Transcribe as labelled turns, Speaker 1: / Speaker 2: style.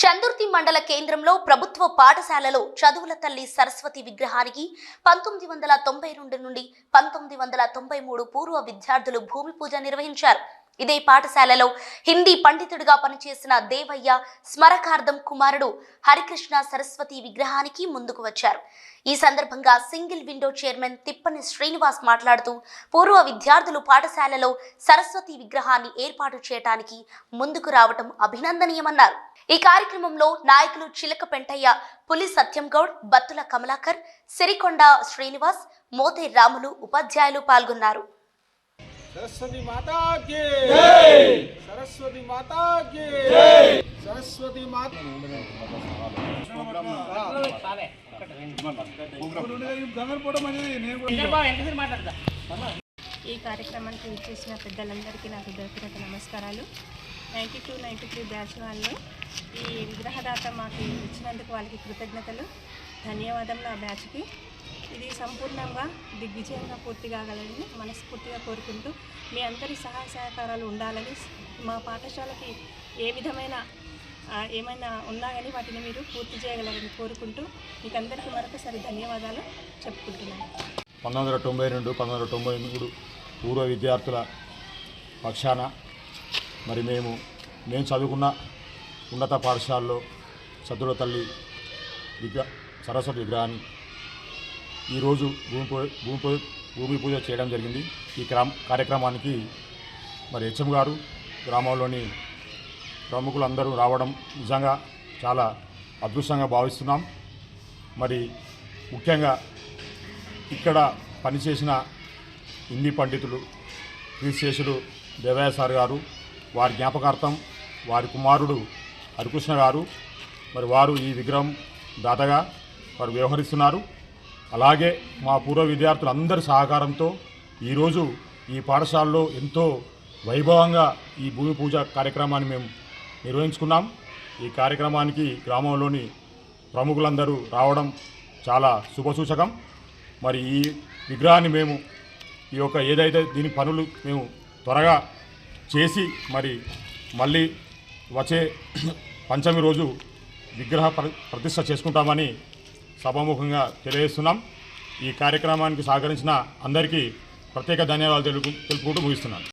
Speaker 1: చందుర్తి మండల కేంద్రంలో ప్రభుత్వ పాఠశాలలో చదువుల తల్లి సరస్వతి విగ్రహానికి పంతొమ్మిది వందల తొంభై రెండు నుండి పంతొమ్మిది వందల తొంభై మూడు పూర్వ విద్యార్థులు భూమి పూజ నిర్వహించారు. ఇదే పాఠశాలలో హిందీ పండితుడిగా పనిచేసిన దేవయ్య స్మరకార్థం కుమారుడు హరికృష్ణ సరస్వతి విగ్రహానికి ముందుకు వచ్చారు. ఈ సందర్భంగా single window chairman Tippani Srinivas మాట్లాడుతూ పూర్వ విద్యార్థులు పాఠశాలలో సరస్వతి విగ్రహాన్ని ఏర్పాటు చేయడానికి ముందుకు రావటం అభినందనీయమన్నారు. ఈ కార్యక్రమంలో నాయకులు చిలక పెంటయ్య పులి సత్యం గౌడ్ బత్తుల కమలాకర్ సిరికొండ శ్రీనివాస్ మోతే రాములు ఉపాధ్యాయులు పాల్గొన్నారు.
Speaker 2: సరస్వతి మాతాకి సరస్వతి మాతాకి సరస్వతి
Speaker 3: ఈ కార్యక్రమానికి ఇచ్చేసిన పెద్దలందరికీ నా హృదయపూర్వక నమస్కారాలు. Ninety two ninety three batch వాళ్ళు ఈ విగ్రహదాత మాకు ఇచ్చినందుకు వాళ్ళకి కృతజ్ఞతలు. ధన్యవాదములు ఆ బ్యాచ్కి. సంపూర్ణంగా దిగ్విజయంగా పూర్తి కాగలని మనస్ఫూర్తిగా కోరుకుంటూ మీ అందరి సహాయ సహకారాలు ఉండాలని మా పాఠశాలకి ఏ విధమైన ఏమైనా ఉన్నా కానీ వాటిని మీరు పూర్తి చేయగలరని కోరుకుంటూ మీకు అందరికీ మరొకసారి ధన్యవాదాలు చెప్పుకుంటున్నాను.
Speaker 4: పంతొమ్మిది వందల తొంభై రెండు పంతొమ్మిది వందల తొంభై మూడు పూర్వ విద్యార్థుల పక్షాన మరి మేము నేను చదువుకున్న ఉన్నత పాఠశాలలో చదువుల తల్లి విగ్రహ సరస్వతి విగ్రహాన్ని ఈరోజు భూమి పూజ భూమి పూజ భూమి పూజ చేయడం జరిగింది. ఈ క్రమ కార్యక్రమానికి మరి హెచ్ఎం గారు గ్రామంలోని ప్రముఖులందరూ రావడం నిజంగా చాలా అదృష్టంగా భావిస్తున్నాం. మరి ముఖ్యంగా ఇక్కడ పనిచేసిన హిందీ పండితులు క్రీశేషులు దేవయ్య సార్ గారు వారి జ్ఞాపకార్థం వారి కుమారుడు హరికృష్ణ గారు మరి వారు ఈ విగ్రహం దాతగా వారు వ్యవహరిస్తున్నారు. అలాగే మా పూర్వ విద్యార్థులందరి సహకారంతో ఈరోజు ఈ పాఠశాలలో ఎంతో వైభవంగా ఈ భూమి పూజ కార్యక్రమాన్ని మేము నిర్వహించుకున్నాం. ఈ కార్యక్రమానికి గ్రామంలోని ప్రముఖులందరూ రావడం చాలా శుభసూచకం. మరి ఈ విగ్రహాన్ని మేము ఈ యొక్క ఏదైతే దీని పనులు మేము త్వరగా చేసి మరి మళ్ళీ వచ్చే పంచమి రోజు విగ్రహ ప్ర- ప్రతిష్ట చేసుకుంటామని సభాముఖంగా తెలియజేస్తున్నాం. ఈ కార్యక్రమానికి సహకరించిన అందరికీ ప్రత్యేక ధన్యవాదాలు తెలుపు తెలుపుకుంటూ ముగిస్తున్నాను.